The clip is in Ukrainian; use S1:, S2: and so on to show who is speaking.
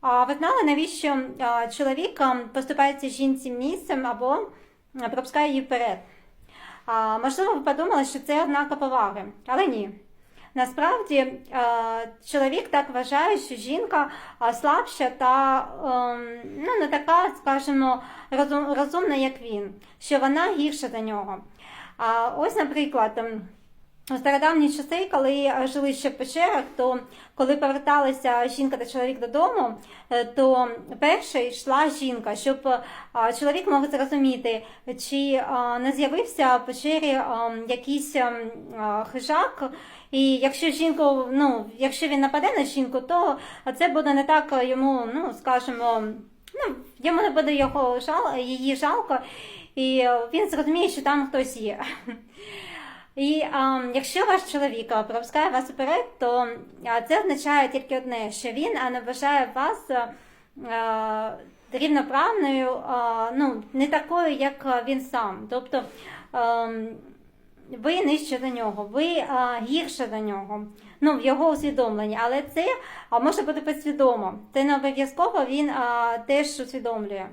S1: А ви знали, навіщо чоловік поступається жінці місцем або пропускає її вперед? А, можливо, ви подумали, що це ознака поваги, але ні. Насправді чоловік так вважає, що жінка слабша та ем, ну, не така, скажімо, розумна, як він, що вона гірша за нього. А ось, наприклад, ем, у стародавні часи, коли е, жили ще в печерах, то коли поверталася жінка та чоловік додому, е, то перше йшла жінка, щоб е, чоловік мог зрозуміти, чи не з'явився в печері якийсь е, е, хижак. І якщо жінку, ну, якщо він нападе на жінку, то це буде не так йому, ну скажімо, ну, йому не буде його жал, її жалко, і він зрозуміє, що там хтось є. І а, якщо ваш чоловік пропускає вас вперед, то це означає тільки одне, що він не вважає вас а, рівноправною, а, ну, не такою, як він сам. Тобто а, ви нижче за нього, ви а, гірше за нього. Ну, в його усвідомленні, але це а, може бути підсвідомо. Це не обов'язково він а, теж усвідомлює.